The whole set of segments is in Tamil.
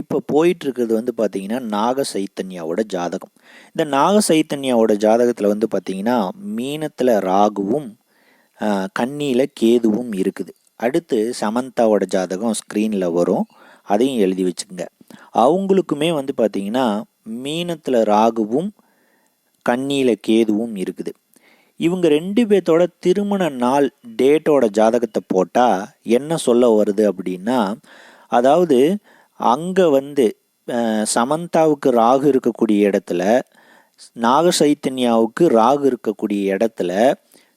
இப்போ போயிட்டு இருக்கிறது வந்து பார்த்தீங்கன்னா நாக சைத்தன்யாவோட ஜாதகம். இந்த நாக சைத்தன்யாவோட ஜாதகத்தில் வந்து பார்த்தீங்கன்னா மீனத்தில் ராகுவும் கண்ணியில் கேதுவும் இருக்குது. அடுத்து சமந்தாவோட ஜாதகம் ஸ்க்ரீனில் வரும். அதையும் எழுதி வச்சுக்கோங்க. அவங்களுக்குமே வந்து பார்த்தீங்கன்னா மீனத்தில் ராகுவும் கண்ணியில் கேதுவும் இருக்குது. இவங்க ரெண்டு பேர்த்தோட திருமண நாள் டேட்டோட ஜாதகத்தை போட்டால் என்ன சொல்ல வருது அப்படின்னா அதாவது அங்கே வந்து சமந்தாவுக்கு ராகு இருக்கக்கூடிய இடத்துல நாக சைத்தன்யாவுக்கு ராகு இருக்கக்கூடிய இடத்துல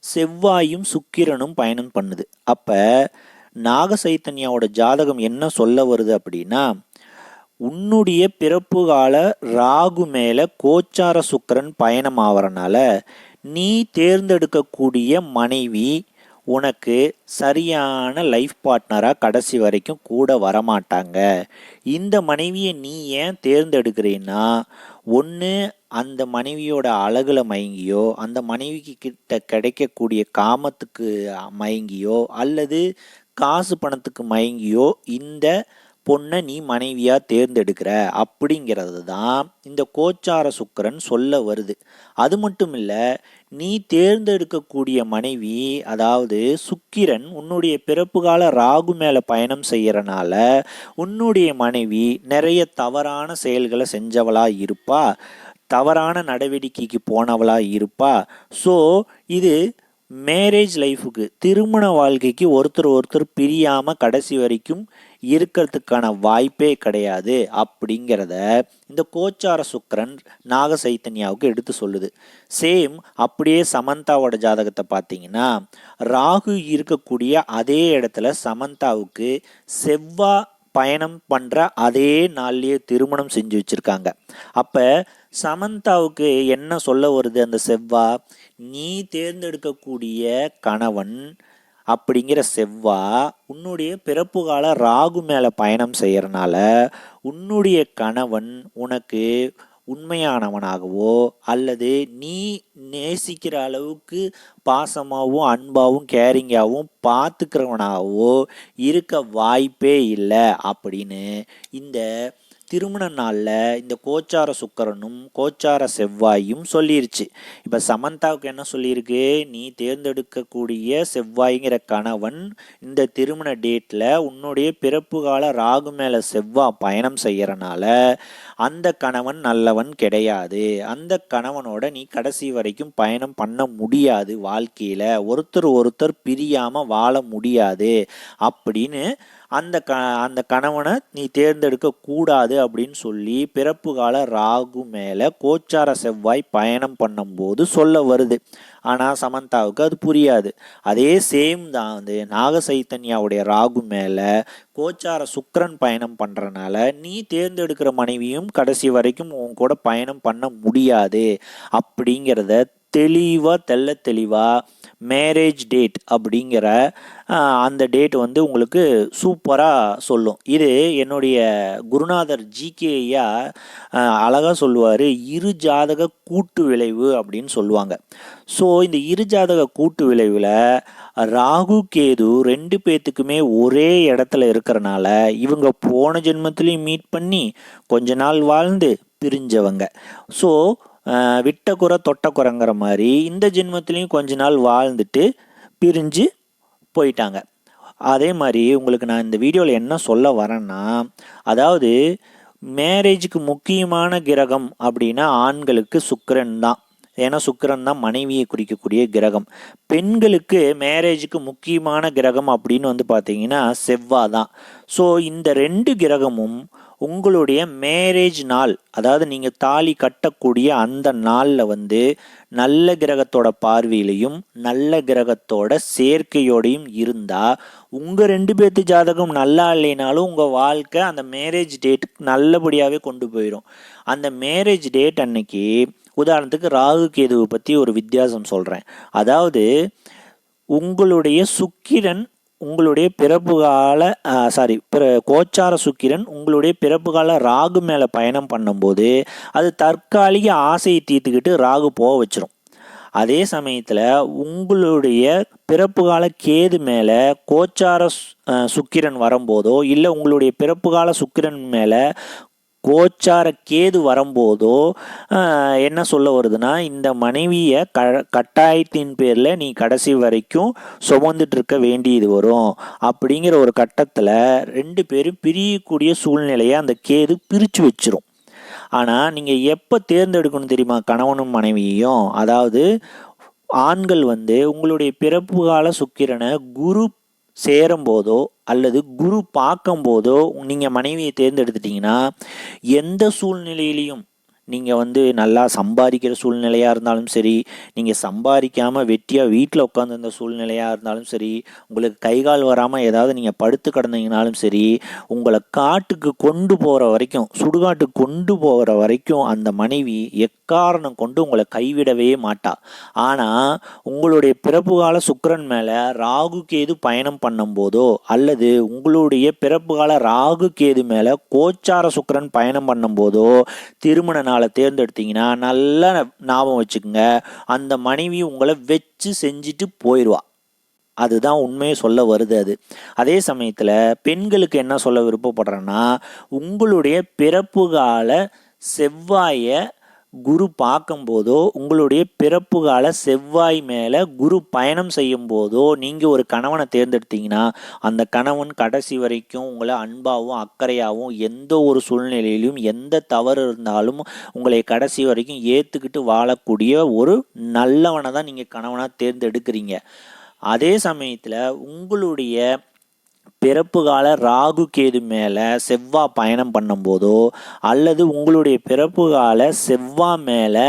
செவ்வாயும் சுக்கிரனும் பயணம் பண்ணுது. அப்போ நாக சைத்தன்யாவோட ஜாதகம் என்ன சொல்ல வருது அப்படின்னா உன்னுடைய பிறப்பு கால ராகு மேலே கோச்சார சுக்கரன் பயணம் ஆகிறனால நீ தேர்ந்தெடுக்கக்கூடிய மனைவி உனக்கு சரியான லைஃப் பார்ட்னராக கடைசி வரைக்கும் கூட வரமாட்டாங்க. இந்த மனைவியை நீ ஏன் தேர்ந்தெடுக்கிறீன்னா ஒன்று அந்த மனைவியோட அழகில் மயங்கியோ அந்த மனைவிக்கு கிட்ட கிடைக்கக்கூடிய காமத்துக்கு மயங்கியோ அல்லது காசு பணத்துக்கு மயங்கியோ இந்த பொண்ணை நீ மனைவியாக தேர்ந்தெடுக்கிற அப்படிங்கிறது தான் இந்த கோச்சார சுக்கரன் சொல்ல வருது. அது மட்டும் இல்லை நீ தேர்ந்தெடுக்கக்கூடிய மனைவி அதாவது சுக்கிரன் உன்னுடைய பிறப்பு கால ராகு மேலே பயணம் செய்கிறனால உன்னுடைய மனைவி நிறைய தவறான செயல்களை செஞ்சவளாக இருப்பா. தவறான நடவடிக்கைக்கு போனவளாக இருப்பா. ஸோ இது மேரேஜ் லைஃபுக்கு திருமண வாழ்க்கைக்கு ஒருத்தர் ஒருத்தர் பிரியாமல் கடைசி வரைக்கும் இருக்கிறதுக்கான வாய்ப்பே கிடையாது அப்படிங்கிறத இந்த கோச்சார சுக்கரன் நாக சைத்தன்யாவுக்கு எடுத்து சொல்லுது. சேம் அப்படியே சமந்தாவோட ஜாதகத்தை பார்த்தீங்கன்னா ராகு இருக்கக்கூடிய அதே இடத்துல சமந்தாவுக்கு செவ்வா பயணம் பண்ணுற அதே நாள்லேயே திருமணம் செஞ்சு வச்சுருக்காங்க. அப்போ சமந்தாவுக்கு என்ன சொல்ல வருது அந்த செவ்வா? நீ தேர்ந்தெடுக்கக்கூடிய கணவன் அப்படிங்கிற செவ்வா உன்னுடைய பிறப்பு கால ராகு மேலே பயணம் செய்கிறனால உன்னுடைய கணவன் உனக்கு உண்மையானவனாகவோ அல்லது நீ நேசிக்கிற அளவுக்கு பாசமாகவும் அன்பாகவும் கேரிங்காகவும் பார்த்துக்கிறவனாகவோ இருக்க வாய்ப்பே இல்லை அப்படின்னு இந்த திருமண நாளில் இந்த கோச்சார சுக்கரனும் கோச்சார செவ்வாயும் சொல்லிருச்சு. இப்போ சமந்தாவுக்கு என்ன சொல்லியிருக்கு? நீ தேர்ந்தெடுக்கக்கூடிய செவ்வாய்ங்கிற கணவன் இந்த திருமண டேட்டில் உன்னுடைய பிறப்பு கால ராகு மேலே செவ்வாய் பயணம் செய்கிறனால அந்த கணவன் நல்லவன் கிடையாது. அந்த கணவனோட நீ கடைசி வரைக்கும் பயணம் பண்ண முடியாது வாழ்க்கையில். ஒருத்தர் ஒருத்தர் பிரியாமல் வாழ முடியாது. அப்படின்னு அந்த க அந்த கணவனை நீ தேர்ந்தெடுக்க கூடாது அப்படின்னு சொல்லி பிறப்பு கால ராகு மேலே கோச்சார செவ்வாய் பயணம் பண்ணும்போது சொல்ல வருது. ஆனால் சமந்தாவுக்கு அது புரியாது. அதே சேம் தான் வந்து நாக சைத்தன்யாவுடைய ராகு மேலே கோச்சார சுக்கரன் பயணம் பண்ணுறனால நீ தேர்ந்தெடுக்கிற மனைவியும் கடைசி வரைக்கும் உன் கூட பயணம் பண்ண முடியாது அப்படிங்கிறத தெளிவாக தெல்ல தெளிவாக மேரேஜ் டேட் அப்படிங்கிற அந்த டேட் வந்து உங்களுக்கு சூப்பராக சொல்லும். இது என்னுடைய குருநாதர் ஜிகேயா அழகாக சொல்லுவார் இரு ஜாதக கூட்டு விளைவு அப்படின்னு சொல்லுவாங்க. ஸோ இந்த இரு ஜாதக கூட்டு விளைவில் ராகு கேது ரெண்டு பேத்துக்குமே ஒரே இடத்துல இருக்கிறனால இவங்க போன ஜென்மத்துலேயும் மீட் பண்ணி கொஞ்ச நாள் வாழ்ந்து பிரிஞ்சவங்க. ஸோ விட்ட குறை தொட்ட குறைங்கிற மாதிரி இந்த ஜென்மத்துலேயும் கொஞ்ச நாள் வாழ்ந்துட்டு பிரிஞ்சு போயிட்டாங்க. அதே மாதிரி உங்களுக்கு நான் இந்த வீடியோவில் என்ன சொல்ல வரேன்னா அதாவது மேரேஜுக்கு முக்கியமான கிரகம் அப்படின்னா ஆண்களுக்கு சுக்கரன் தான். ஏன்னா சுக்கரன் தான் மனைவியை குறிக்கக்கூடிய கிரகம். பெண்களுக்கு மேரேஜுக்கு முக்கியமான கிரகம் அப்படின்னு வந்து பார்த்தீங்கன்னா செவ்வாய் தான் ஸோ இந்த ரெண்டு கிரகமும் உங்களுடைய மேரேஜ் நாள் அதாவது நீங்கள் தாலி கட்டக்கூடிய அந்த நாளில் வந்து நல்ல கிரகத்தோட பார்வையிலையும் நல்ல கிரகத்தோட சேர்க்கையோடையும் இருந்தால் உங்கள் ரெண்டு பேர்த்து ஜாதகம் நல்லா இல்லைனாலும் உங்கள் வாழ்க்கை அந்த மேரேஜ் டேட்டுக்கு நல்லபடியாகவே கொண்டு போயிடும் அந்த மேரேஜ் டேட் அன்னைக்கு உதாரணத்துக்கு ராகு கேதுவை பற்றி ஒரு வித்தியாசம் சொல்கிறேன் அதாவது உங்களுடைய சுக்கிரன் உங்களுடைய பிறப்பு கால சாரி பிற கோச்சார சுக்கிரன் உங்களுடைய பிறப்பு கால ராகு மேலே பயணம் பண்ணும்போது அது தற்காலிக ஆசையை தீர்த்துக்கிட்டு ராகு போக வச்சிரும். அதே சமயத்தில் உங்களுடைய பிறப்பு கால கேது மேலே கோச்சார சுக்கிரன் வரும்போதோ இல்லை உங்களுடைய பிறப்பு கால சுக்கிரன் மேலே கோச்சார கேது வரும்போதோ என்ன சொல்ல வருதுன்னா இந்த மனைவியை க கட்டாயத்தின் பேரில் நீ கடைசி வரைக்கும் சுமந்துட்டு இருக்க வேண்டியது வரும். அப்படிங்கிற ஒரு கட்டத்தில் ரெண்டு பேரும் பிரியக்கூடிய சூழ்நிலையை அந்த கேது பிரித்து வச்சிரும். ஆனால் நீங்கள் எப்போ தேர்ந்தெடுக்கணும் தெரியுமா கணவனும் மனைவியையும்? அதாவது ஆண்கள் வந்து உங்களுடைய பிறப்பு கால சுக்கிரனை குரு சேரும்போதோ அல்லது குரு பார்க்கும்போதோ நீங்கள் மனைவியை தேர்ந்தெடுத்துட்டிங்கன்னா எந்த சூழ்நிலையிலையும் நீங்கள் வந்து நல்லா சம்பாதிக்கிற சூழ்நிலையாக இருந்தாலும் சரி நீங்கள் சம்பாதிக்காமல் வெட்டியாக வீட்டில் உட்காந்துருந்த சூழ்நிலையாக இருந்தாலும் சரி உங்களுக்கு கை கால் வராமல் ஏதாவது நீங்கள் படுத்து கிடந்தீங்கனாலும் சரி உங்களை காட்டுக்கு கொண்டு போகிற வரைக்கும் சுடுகாட்டுக்கு கொண்டு போகிற வரைக்கும் அந்த மனைவி எக்காரணம் கொண்டு உங்களை கைவிடவே மாட்டா. ஆனால் உங்களுடைய பிறப்பு கால சுக்கரன் மேலே ராகு கேது பயணம் பண்ணும்போதோ அல்லது உங்களுடைய பிறப்பு கால ராகு கேது மேலே கோச்சார சுக்கரன் பயணம் பண்ணும்போதோ திருமண நாள் தேர்ந்தெடுத்தீங்கன்னா நல்லா ஞாபகம் வச்சுக்கோங்க அந்த மனைவி உங்களை வச்சு செஞ்சுட்டு போயிடுவா அதுதான் உண்மையை சொல்ல வருது அது. அதே சமயத்தில் பெண்களுக்கு என்ன சொல்ல விருப்பப்படுறேன்னா உங்களுடைய பிறப்பு கால செவ்வாயை குரு பார்க்கும்போதோ உங்களுடைய பிறப்பு கால செவ்வாய் மேலே குரு பயணம் செய்யும் போதோ நீங்கள் ஒரு கணவனை தேர்ந்தெடுத்தீங்கன்னா அந்த கணவன் கடைசி வரைக்கும் உங்களை அன்பாகவும் அக்கறையாகவும் எந்த ஒரு சூழ்நிலையிலும் எந்த தவறு இருந்தாலும் உங்களை கடைசி வரைக்கும் ஏற்றுக்கிட்டு வாழக்கூடிய ஒரு நல்லவனை தான் நீங்கள் கணவனாக தேர்ந்தெடுக்கிறீங்க. அதே சமயத்தில் உங்களுடைய பிறப்பு கால ராகு கேது மேலே செவ்வாய் பயணம் பண்ணும்போதோ அல்லது உங்களுடைய பிறப்பு கால செவ்வாய் மேலே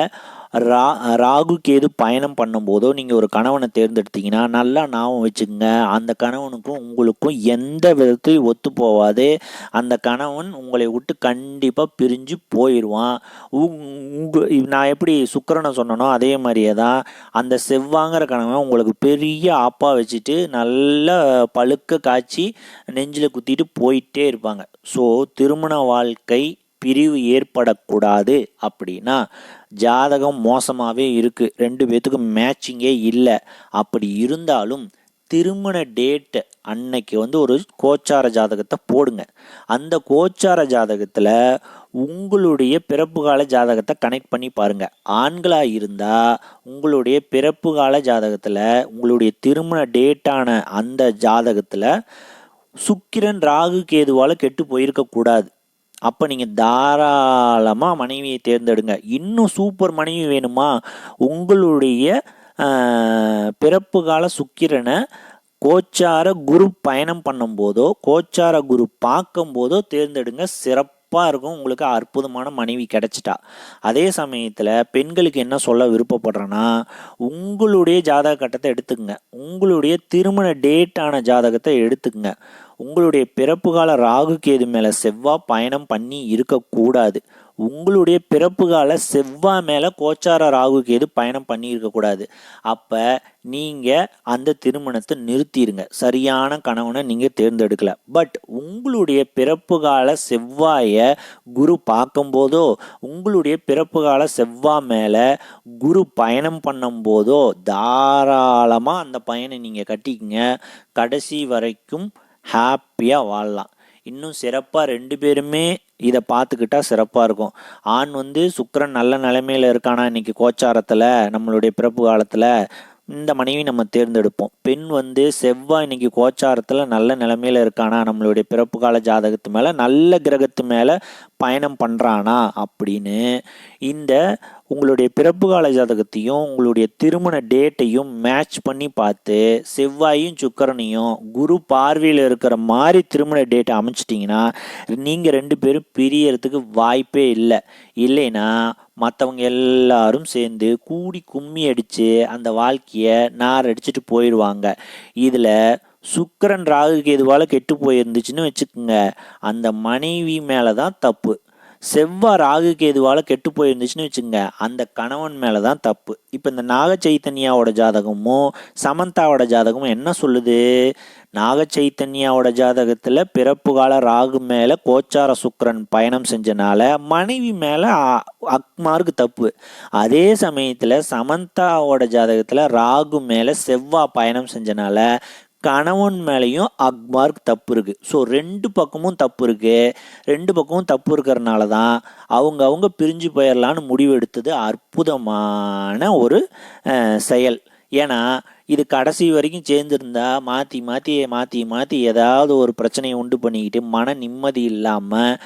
ரா ராகு கேது பயணம் பண்ணும்போதோ நீங்கள் ஒரு கணவனை தேர்ந்தெடுத்தீங்கன்னா நல்லா ஞாபகம் வச்சுக்கோங்க. அந்த கணவனுக்கும் உங்களுக்கும் எந்த விதத்தையும் ஒத்து போகாது அந்த கணவன் உங்களை விட்டு கண்டிப்பாக பிரிஞ்சு போயிடுவான் உங்க நான் எப்படி சுக்கிரனை சொன்னனோ அதே மாதிரியே தான். அந்த செவ்வாங்கிற கணவன் உங்களுக்கு பெரிய ஆப்பா வச்சுட்டு நல்ல பழுக்க காய்ச்சி நெஞ்சில் குத்திட்டு போயிட்டே இருப்பாங்க. ஸோ திருமண வாழ்க்கை பிரிவு ஏற்படக்கூடாது அப்படின்னா ஜாதகம் மோசமாகவே இருக்குது ரெண்டு பேர்த்துக்கும் மேட்சிங்கே இல்லை. அப்படி இருந்தாலும் திருமண டேட்டு அன்னைக்கு வந்து ஒரு கோச்சார ஜாதகத்தை போடுங்க. அந்த கோச்சார ஜாதகத்தில் உங்களுடைய பிறப்பு கால ஜாதகத்தை கனெக்ட் பண்ணி பாருங்கள் ஆண்களாக இருந்தால் உங்களுடைய பிறப்பு கால ஜாதகத்தில் உங்களுடைய திருமண டேட்டான அந்த ஜாதகத்தில் சுக்கிரன் ராகு கேதுவால் கெட்டு போயிருக்கக்கூடாது. அப்போ நீங்கள் தாராளமாக மனைவியை தேர்ந்தெடுங்க. இன்னும் சூப்பர் மனைவி வேணுமா? உங்களுடைய பிறப்பு கால சுக்கிரனை கோச்சார குரு பயணம் பண்ணும்போதோ கோச்சார குரு பார்க்கும்போதோ தேர்ந்தெடுங்க. சிறப்பு சிறப்பாக இருக்கும். உங்களுக்கு அற்புதமான மனைவி கிடைச்சிட்டா. அதே சமயத்தில் பெண்களுக்கு என்ன சொல்ல விருப்பப்படுறேன்னா உங்களுடைய ஜாதக கட்டத்தை எடுத்துக்கங்க. உங்களுடைய திருமண டேட்டான ஜாதகத்தை எடுத்துக்கங்க. உங்களுடைய பிறப்பு கால ராகு கேது மேலே செவ்வாய் பயணம் பண்ணி இருக்கக்கூடாது. உங்களுடைய பிறப்பு கால செவ்வாய் மேலே கோச்சார ராகுக்கு எது பயணம் பண்ணியிருக்கக்கூடாது அப்போ நீங்கள் அந்த திருமணத்தை நிறுத்திடுங்க சரியான கணவனை நீங்கள் தேர்ந்தெடுக்கல. பட் உங்களுடைய பிறப்பு கால செவ்வாயை குரு பார்க்கும்போதோ உங்களுடைய பிறப்பு கால செவ்வாய் மேலே குரு பயணம் பண்ணும்போதோ தாராளமாக அந்த பையனை நீங்கள் கட்டிக்கங்க. கடைசி வரைக்கும் ஹாப்பியாக வாழலாம். இன்னும் சிறப்பாக ரெண்டு பேருமே இதை பார்த்துக்கிட்டா சிறப்பாக இருக்கும். ஆண் வந்து சுக்கரன் நல்ல நிலைமையில் இருக்கானா இன்றைக்கி கோச்சாரத்தில் நம்மளுடைய பிறப்பு காலத்தில் இந்த மனைவி நம்ம தேர்ந்தெடுப்போம். பெண் வந்து செவ்வாய் இன்னைக்கு கோச்சாரத்தில் நல்ல நிலைமையில் இருக்கானா நம்மளுடைய பிறப்பு கால ஜாதகத்து மேலே நல்ல கிரகத்து மேலே பயணம் பண்ணுறானா அப்படின்னு இந்த உங்களுடைய பிறப்பு கால ஜாதகத்தையும் உங்களுடைய திருமண டேட்டையும் மேட்ச் பண்ணி பார்த்து செவ்வாயும் சுக்கரனையும் குரு பார்வையில் இருக்கிற மாதிரி திருமண டேட்டை அமைச்சிட்டிங்கன்னா நீங்கள் ரெண்டு பேரும் பிரியறதுக்கு வாய்ப்பே இல்லை. இல்லைன்னா மற்றவங்க எல்லாரும் சேர்ந்து கூடி கும்மி அடித்து அந்த வாழ்க்கையை நார் அடிச்சுட்டு போயிடுவாங்க இதில் சுக்கரன் ராகு கேதுவால் கெட்டு போயிருந்துச்சுன்னு வச்சுக்கோங்க. அந்த மனைவி மேலே தான் தப்பு. செவ்வாய் ராகு கேதுவால் கெட்டு போயிருந்துச்சுன்னு வச்சுங்க அந்த கணவன் மேலே தான் தப்பு. இப்போ இந்த நாக சைத்தன்யாவோட ஜாதகமும் சமந்தாவோட ஜாதகமும் என்ன சொல்லுது? நாக சைத்தன்யாவோட ஜாதகத்தில் பிறப்பு கால ராகு மேலே கோச்சார சுக்கரன் பயணம் செஞ்சனால மனைவி மேலே அக்மார்க்கு தப்பு. அதே சமயத்தில் சமந்தாவோட ஜாதகத்தில் ராகு மேலே செவ்வாய் பயணம் செஞ்சனால கணவன் மேலேயும் அக்மார்க் தப்பு இருக்குது ஸோ ரெண்டு பக்கமும் தப்பு இருக்குது ரெண்டு பக்கமும் தப்பு இருக்கிறனால தான் அவங்க அவங்க பிரிஞ்சு போயிடலான்னு முடிவெடுத்தது அற்புதமான ஒரு செயல். ஏன்னா இது கடைசி வரைக்கும் சேர்ந்துருந்தா மாற்றி மாற்றி மாற்றி மாற்றி ஏதாவது ஒரு பிரச்சனையை உண்டு பண்ணிக்கிட்டு மன நிம்மதி இல்லாமல்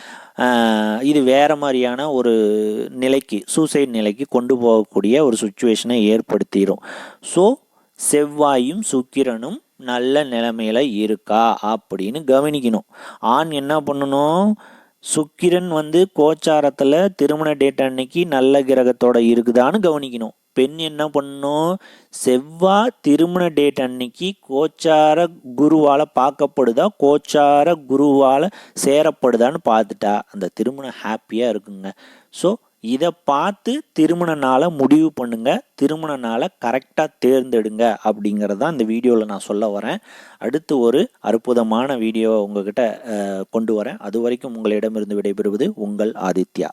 இது வேறு மாதிரியான ஒரு நிலைக்கு சூசைட் நிலைக்கு கொண்டு போகக்கூடிய ஒரு சுச்சுவேஷனை ஏற்படுத்திடும் ஸோ செவ்வாயும் சுக்கிரனும் நல்ல நிலைமையில் இருக்கா அப்படின்னு கவனிக்கணும். ஆண் என்ன பண்ணணும்? சுக்கிரன் வந்து கோச்சாரத்தில் திருமண டேட் அன்னைக்கு நல்ல கிரகத்தோட இருக்குதான்னு கவனிக்கணும். பெண் என்ன பண்ணணும்? செவ்வாய் திருமண டேட் அன்னைக்கு கோச்சார குருவால் பார்க்கப்படுதா? கோச்சார குருவால் சேரப்படுதான்னு பார்த்துட்டா அந்த திருமணம் ஹாப்பியாக இருக்குங்க. ஸோ இதை பார்த்து திருமண நாளை முடிவு பண்ணுங்க. திருமண நாளை கரெக்டாக தேர்ந்தெடுங்க அப்படிங்கிறதான் இந்த வீடியோவில் நான் சொல்ல வரேன். அடுத்து ஒரு அற்புதமான வீடியோ உங்ககிட்ட கொண்டு வரேன். அது வரைக்கும் உங்களிடமிருந்து விடைபெறுவது உங்கள் ஆதித்யா.